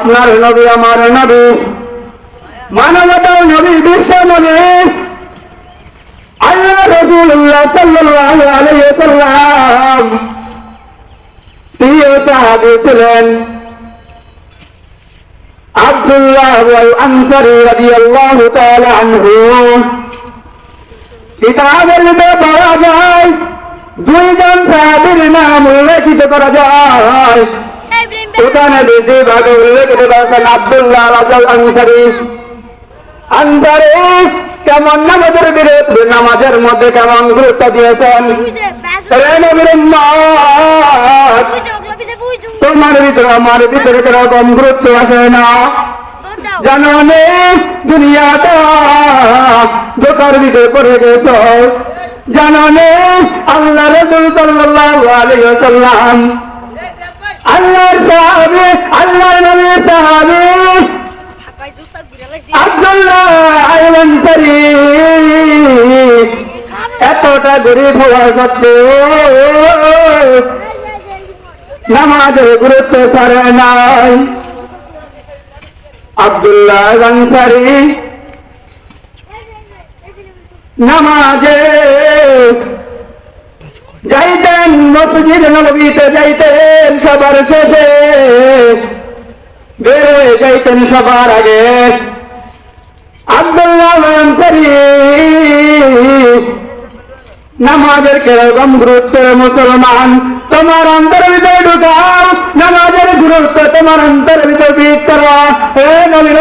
আপনার নবী, আমার নবী। মানবতার নবী, বিশ্ব নবী। আল্লাহ রসুল্লাহ সাল্লাম ছিলেন। আব্দুল্লাহ দুইজন নাম উল্লেখিত করা যায়। ওখানে বেশি ভাগে উল্লেখিত করেছেন আব্দুল্লাহ রাজাল আনসারী। আনসারী কেমন নামাজের বিরুদ্ধে নামাজের মধ্যে কেমন গুরুত্ব দিয়েছেন? তোমার ভিতরে আমার ভিতরে কীরকম গুরুত্ব আছে না? জানো নে দুনিয়াটা দোকার ভিতরে পড়ে গেছ। জানো নে আল্লাহ রসুল সাল্লাল্লাহু আলাইহি ওয়াসাল্লাম আল্লাহর সাহাবী আল্লাহর নবী সাহাবী। আব্দুল্লাহ আল-আনসারী। এতটা গরিব হওয়া সত্ত্বেও নামাজের গুরুত্ব ছাড়ে নাই। আব্দুল্লাহ আনসারী নামাজে মসজিদ নবীতে যাইতেন সবার শেষে। বের হয়ে যাইতেন সবার আগে। নামাজের কীরকম গুরুত্ব মুসলমান, তোমার অন্তর ভিতরে ঢুকাও। নামাজের গুরুত্ব তোমার অন্তর ভিতরে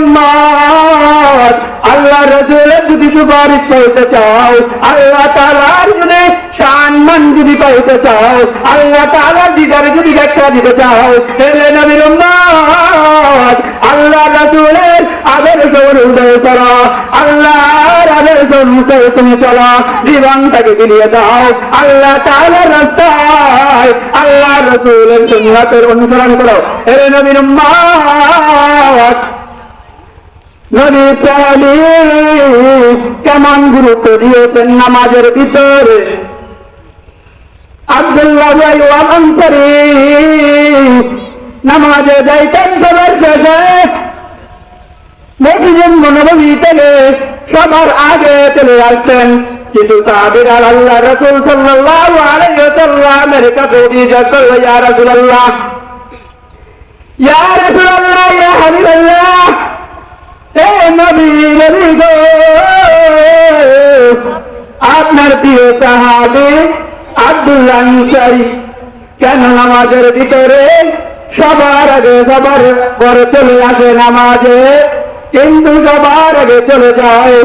উম্মত আল্লাহ রসুলের যদি সুপারিশ পাইতে চাও, আল্লাহ তাআলার যদি সম্মান যদি পাইতে চাও, আল্লাহ তাআলার দিদারে যদি ব্যাখ্যা দিতে চাও হে নবীর আল্লাহ রসুলের আদর্শ অনুযায়ী চলো, আল্লাহর আদর্শ অনুযায়ী তুমি চলো, জীবনটাকে বিলিয়ে দাও, আল্লাহ তাআলার রাস্তায় আল্লাহ রসুলের সুন্নাতের অনুসরণ করো হে নবীর কেমন গুরুত্ব দিয়েছেন নামাজের ভিতরে? আব্দুল্লাহ ভাই আনসারি। নামাজে যাইতেন সবার শেষে। মসজিদ নবী থেকে সবার আগে চলে আসতেন। কিছু সাহাবীরা আল্লাহ রাসূল সাল্লাল্লাহু আলাইহি ওয়াসাল্লামের কাছে গো, আপনার প্রিয় সাহাবী আব্দুল্লাহ আনসারী কেন নামাজের ভিতরে? সবার আগে সবার পরে চলে আসে নামাজে, কিন্তু সবার আগে চলে যায়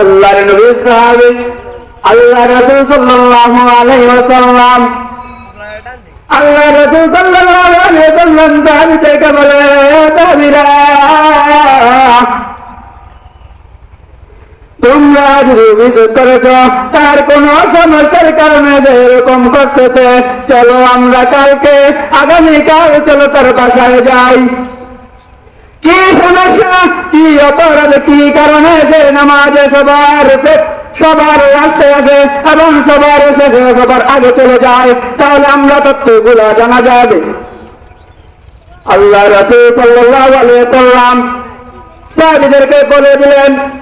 আল্লাহর নবী সাহাবী আল্লাহ রাসূল সাল্লাল্লাহু আলাইহি ওয়াসাল্লাম। আল্লাহ রাসূল সাল্লাল্লাহু আলাইহি ওয়াসাল্লাম সাহাবীদেরকে বলে সাহাবীরা যদি অভিযোগ করেছ, তার কোন সমস্যার কারণে এরকম করতেছে চলো আমরা কালকে আগামীকাল চলো তার বাসায় যাই। কি সমস্যা? কি অপরাধ? কি কারণে যে নামাজে সবার সবার রাস্তে আছে এবং সবার শেষে সবার আগে চলে যায়? তাহলে আমরা তথ্যগুলা জানা যাবে। আল্লাহ রাসূল সাল্লাল্লাহু আলাইহি সাল্লাম সাহাবীদেরকে বলে দিলেন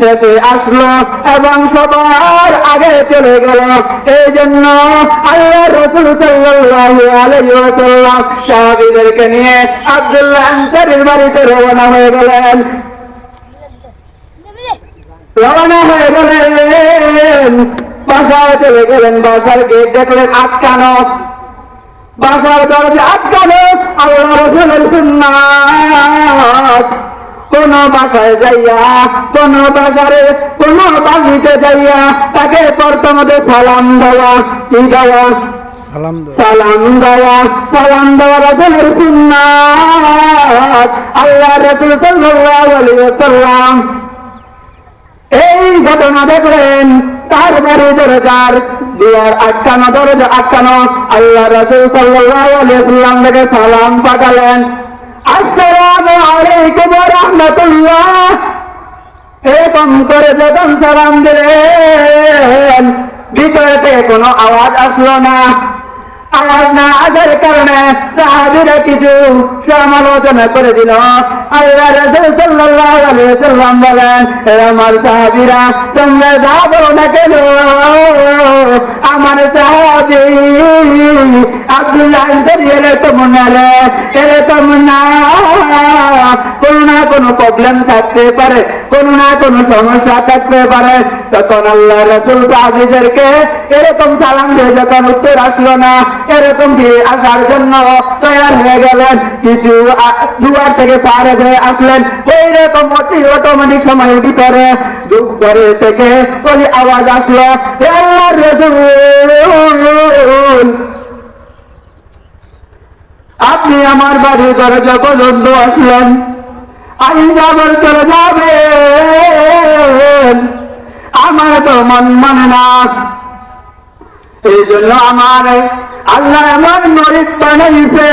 শেষে আসলো এবং সবার আগে চলে গেল। এই জন্য আল্লাহ রসুল সাল্লাল্লাহু সাহাবীদেরকে নিয়ে আব্দুল্লাহ আনসারীর বাড়িতে রওনা হয়ে গেলেন। রওনা হয়ে গেলেন। বাসায় চলে গেলেন। বাসার গেট দেখলেন আটকানো। বাসার দরজা আটকানো। আল্লাহ রসুলের সুন্নাত। কোন বাসায় যাইয়া কোন বাজারে কোন বাড়িতে যাইয়া তাকে প্রথমতে সালাম দেওয়া কি দেওয়া? সালাম দাও সালাম দেওয়া। সালাম দেওয়া রাসূলের সুন্নাত। আল্লাহ রাসূল সাল্লাল্লাহু আলাইহি ওয়াসাল্লাম এই ঘটনা দেখলেন তার বাড়ি দরজার দুয়ার আটকানো দরজা আটকানো। আল্লাহ রাসূল সাল্লাল্লাহু আলাইহি ওয়াসাল্লাম থেকে সালাম পাঠালেন। আসসালামু আলাইকুম ওয়া রাহমাতুল্লাহ করে যখন সালাম দিলেন ভিতরে থেকে কোনো আওয়াজ আসলো না। কারণে কিছু সমালোচনা করে দিল। আল্লাহ ওয়াসাল্লাম বলেন আমার সাহাবিরা, তোমরা যা বলো না কেন? আমার সাহাবি আব্দুল্লাহ আনসারী এরকম না রে এরকম না কোনো না কোনো প্রবলেম থাকতে পারে কোনো না কোনো সমস্যা থাকতে পারে, তখন আল্লাহ রসুল সাহাবিদেরকে এরকম সালাম দিয়ে যখন উত্তর আসলো না, এরকম দিয়ে আসার জন্য তৈরি হয়ে গেলেন। কিছু দুয়ার থেকে পারে হয়ে আসলেন। ওই রকম অতি অটোমেটিক সময়ের ভিতরে দুঃখ করে থেকে ওই আওয়াজ আসলো, হে আল্লাহর রসুল! আপনি আমার বাড়ি দরজা পর্যন্ত আসলেন। আমি যাবার চলে যাবেন আমার তো মন মানে না। এই জন্য আমার আল্লাহ আমার মরিক বানাইছে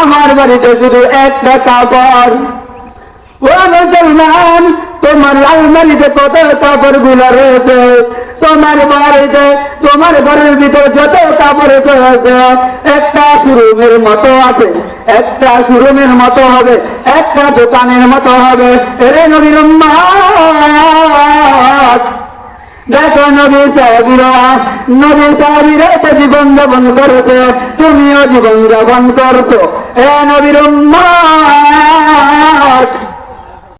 আমার বাড়িতে শুধু একটা কাপড়। ও মুসলমান, তোমার আলমারিতে কত কাপড়গুলো রয়েছে? তোমার বাড়িতে, তোমার ঘরের ভিতরে যত কাপড় রয়েছে, একটা শোরুমের মতো আছে, একটা শোরুমের মতো হবে, একটা দোকানের মতো হবে রে নবীর দেখো নবী সাহাবিরা নবী সাহাবিরা তো জীবন যাপন করেছে, তুমিও জীবন যাপন করছ এ নবীর।